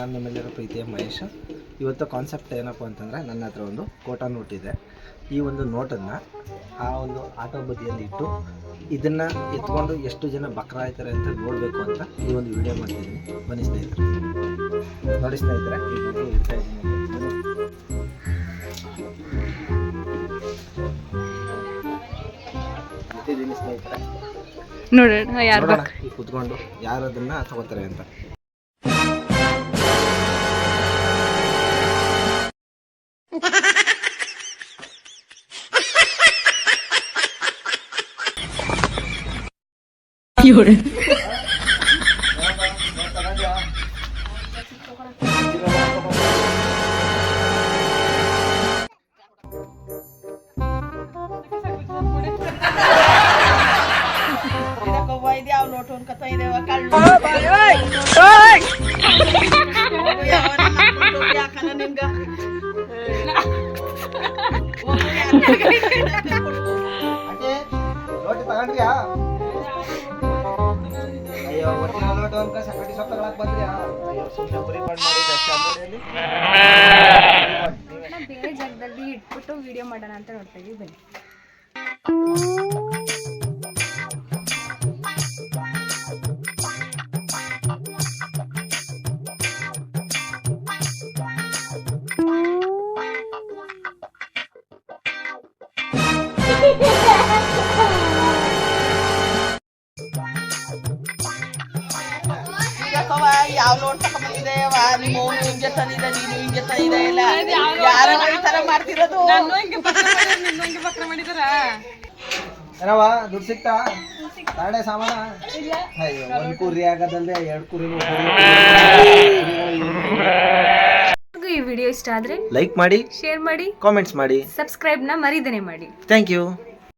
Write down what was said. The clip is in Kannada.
ನಾನು ನಿಮ್ಮೆಲ್ಲರ ಪ್ರೀತಿಯ ಮಹೇಶ್. ಇವತ್ತು ಕಾನ್ಸೆಪ್ಟ್ ಏನಪ್ಪ ಅಂತಂದರೆ ನನ್ನ ಹತ್ರ ಒಂದು ಕೋಟಾ ನೋಟ್ ಇದೆ. ಈ ಒಂದು ನೋಟನ್ನು ಆ ಒಂದು ಆಟೋ ಬದಿಯಲ್ಲಿ ಇಟ್ಟು ಇದನ್ನು ಎತ್ಕೊಂಡು ಎಷ್ಟು ಜನ ಬಕ್ರ ಆಯ್ತಾರೆ ಅಂತ ನೋಡಬೇಕು ಅಂತ ಈ ಒಂದು ವಿಡಿಯೋ ಮಾಡ್ತಿದ್ದೀನಿ ಬನ್ನಿ ಸ್ನೇಹಿತರೆ. ನೋಡಿ ಸ್ನೇಹಿತರೆ ಈ ನೋಡಿ ಇಡ್ತಾ ಇದ್ದೀನಿ ಸ್ನೇಹಿತರೆ. ನೋಡೋಣ ಯಾರು ಕುತ್ಕೊಂಡು ಯಾರು ಅದನ್ನ ತಗೋತಾರೆ ಅಂತ. ಲೋಟಿ ತಗೊಂಡ್ರಿಯಾ ಅಯ್ಯೋ ಒಟ್ಟಿನ ಲೋಟ ಅನ್ಕ ಸಕಟಿ ಸೊಪ್ಪ ತಗೊಳಕ್ ಬಂದ್ರಿಯಾ ಅಯ್ಯೋ ಸುಮ್ಮನೆ ಬರೀ ಬಂದ್ ಮಾಡಿದ್ದು ಅಷ್ಟೇ ಅಂಗಡಿಯಲ್ಲಿ ಬೇರೆ ಜಾಗದಲ್ಲಿ ಇಟ್ಬಿಟ್ಟು ವಿಡಿಯೋ ಮಾಡೋಣ ಅಂತ ನೋಡ್ತಾ ಇದೀವಿ ಬನ್ನಿ ಯಾವ ಲೋಡ್ ತಗೊಂಡ್ಬಂದಿದೆ ನಿಮ್ಮ ಅವ್ನು ಹಿಂಗೆ ತಂದಿದೆ ನೀನು ಹಿಂಗೆ ತಂದಿದೆ ಇಲ್ಲ ಯಾರು ಈ ತರ ಮಾಡ್ತಿರೋದು? ಏನವ ದುಡ್ಡು ಸಿಕ್ತಾ? ತಾಡೆ ಸಾಮಾನ? ಅಯ್ಯೋ ಒಂದು ಕುರಿ ಆಗದಲ್ದೆ ಎರಡು ಕುರಿ ಈ ವಿಡಿಯೋ ಇಷ್ಟ ಆದ್ರೆ ಲೈಕ್ ಮಾಡಿ ಶೇರ್ ಮಾಡಿ ಕಾಮೆಂಟ್ಸ್ ಮಾಡಿ. ಸಬ್ಸ್ಕ್ರೈಬ್ನ ಮರಿದನೆ ಮಾಡಿ. Thank you